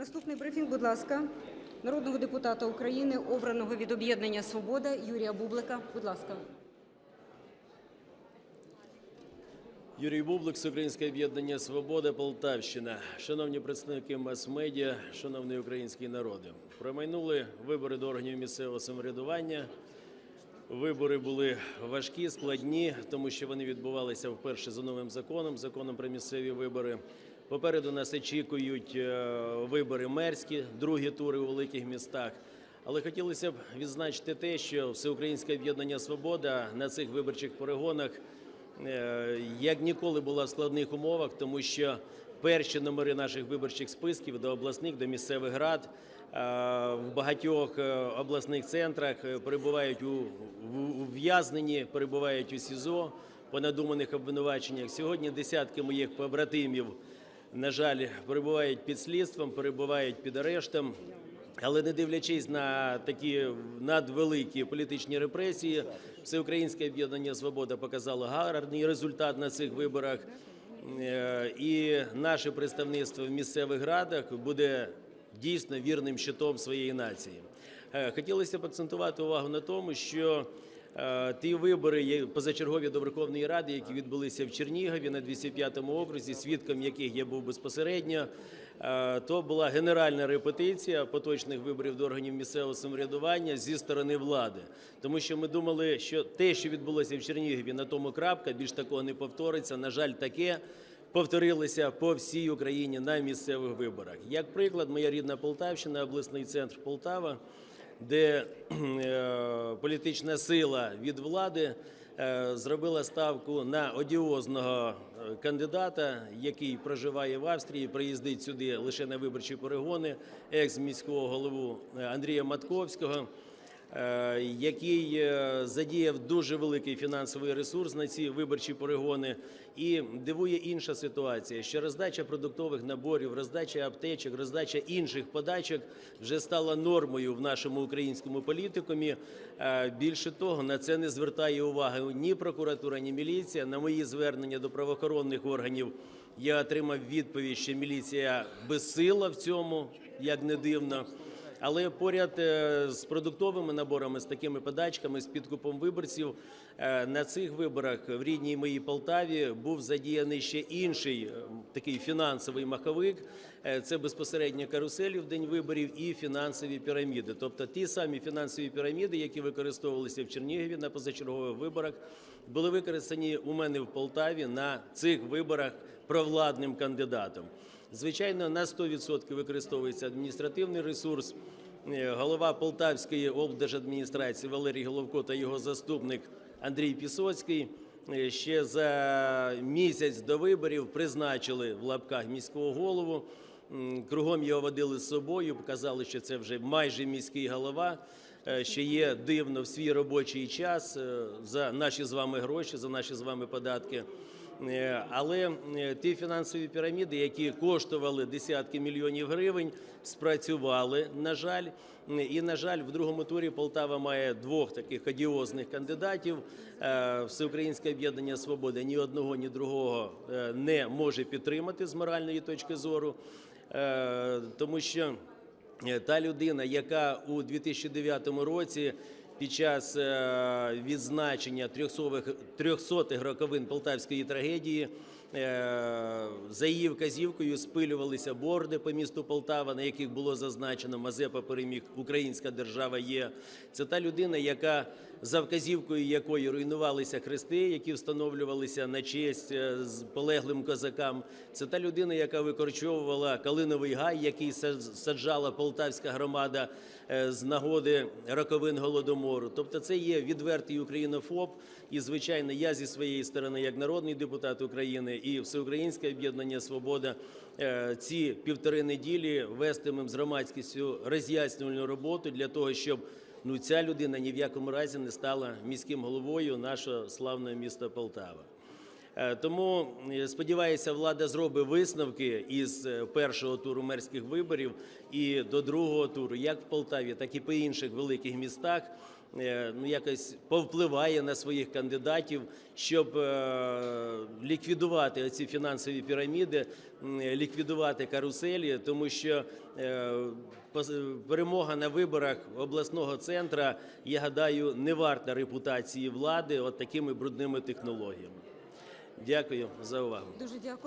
Наступний брифінг, будь ласка, народного депутата України, обраного від об'єднання Свобода Юрія Бублика. Будь ласка. Юрій Бублик, Всеукраїнське об'єднання Свобода, Полтавщина. Шановні представники мас-медіа, шановний український народи. Промайнули вибори до органів місцевого самоврядування. Вибори були важкі, складні, тому що вони відбувалися вперше за новим законом, законом про місцеві вибори. Попереду нас очікують е, вибори мерські, другі тури у великих містах. Але хотілося б відзначити те, що Всеукраїнське об'єднання Свобода на цих виборчих перегонах е, як ніколи була в складних умовах, тому що перші номери наших виборчих списків до обласних, до місцевих рад е, в багатьох обласних центрах перебувають у ув'язненні, перебувають у СІЗО по надуманих обвинуваченнях. Сьогодні десятки моїх побратимів, на жаль, перебувають під слідством, перебувають під арештом. Але не дивлячись на такі надвеликі політичні репресії, Всеукраїнське об'єднання Свобода показало гарний результат на цих виборах. Е, І наше представництво в місцевих радах буде дійсно вірним щитом своєї нації. Е, Хотілося б акцентувати увагу на тому, що ті вибори є позачергові до Верховної Ради, які відбулися в Чернігові на 205-му окрузі, свідком яких я був безпосередньо, е, то була генеральна репетиція поточних виборів до органів місцевого самоврядування зі сторони влади. Тому що ми думали, що те, що відбулося в Чернігові, на тому крапка, більш такого не повториться. На жаль, таке повторилися по всій Україні на місцевих виборах. Як приклад, моя рідна Полтавщина, обласний центр Полтава, де е, політична сила від влади е, зробила ставку на одіозного е, кандидата, який проживає в Австрії, приїздить сюди лише на виборчі перегони, екс-міського голову е, Андрія Матковського який е, задіяв дуже великий фінансовий ресурс на ці виборчі перегони. І дивує інша ситуація, що роздача продуктових наборів, роздача аптечок, роздача інших подачок вже стала нормою в нашому українському політикумі. Е, Більше того, на це не звертає уваги ні прокуратура, ні міліція. На мої звернення до правоохоронних органів я отримав відповідь, що міліція безсила в цьому, як не дивно. Але поряд е, з продуктовими наборами, з такими подачками, з підкупом виборців, е, на цих виборах в рідній моїй Полтаві був задіяний ще інший е, такий фінансовий маховик. Це безпосередньо каруселі в день виборів і фінансові піраміди. Тобто ті самі фінансові піраміди, які використовувалися в Чернігові на позачергових виборах, були використані у мене в Полтаві на цих виборах провладним кандидатом. Звичайно, на 100% використовується адміністративний ресурс. Е, Голова Полтавської облдержадміністрації Валерій Головко та його заступник Андрій Пісоцький е, ще за місяць до виборів призначили в лапках міського голову. Кругом його водили з собою, показали, що це вже майже міський голова, що є дивно в свій робочий час е, за наші з вами гроші, за наші з вами податки. Е, Але е, ті фінансові піраміди, які коштували десятки мільйонів гривень, спрацювали, на жаль. Е, І, на жаль, в другому турі Полтава має двох таких одіозних кандидатів. Е, Всеукраїнське об'єднання Свобода ні одного, ні другого е, не може підтримати з моральної точки зору, Е, тому що Е, та людина, яка у 2009 році під час е, відзначення 300-х 300-х роковин Полтавської трагедії е, за її вказівкою спилювалися борди по місту Полтава, на яких було зазначено Мазепа переміг, Українська держава є. Це та людина, яка за вказівкою якої руйнувалися хрести, які встановлювалися на честь е, з полеглим козакам. Це та людина, яка викорчовувала калиновий гай, який сад- саджала полтавська громада е, з нагоди роковин голодомору. Тобто, це є відвертий українофоб. І звичайно, я зі своєї сторони, як народний депутат України і Всеукраїнське об'єднання Свобода, е, ці півтори неділі вестимем з громадськістю роз'яснювальну роботу для того, щоб ну ця людина ні в якому разі не стала міським головою нашого славного міста Полтава. Е, Тому е, сподіваюся, влада зробить висновки із першого туру мерських виборів і до другого туру, як в Полтаві, так і по інших великих містах. Е, ну, якось повпливає на своїх кандидатів, щоб е, ліквідувати ці фінансові піраміди, ліквідувати каруселі, тому що е, перемога на виборах обласного центра, я гадаю, не варта репутації влади от такими брудними технологіями. Дякую за увагу. Дуже дякую.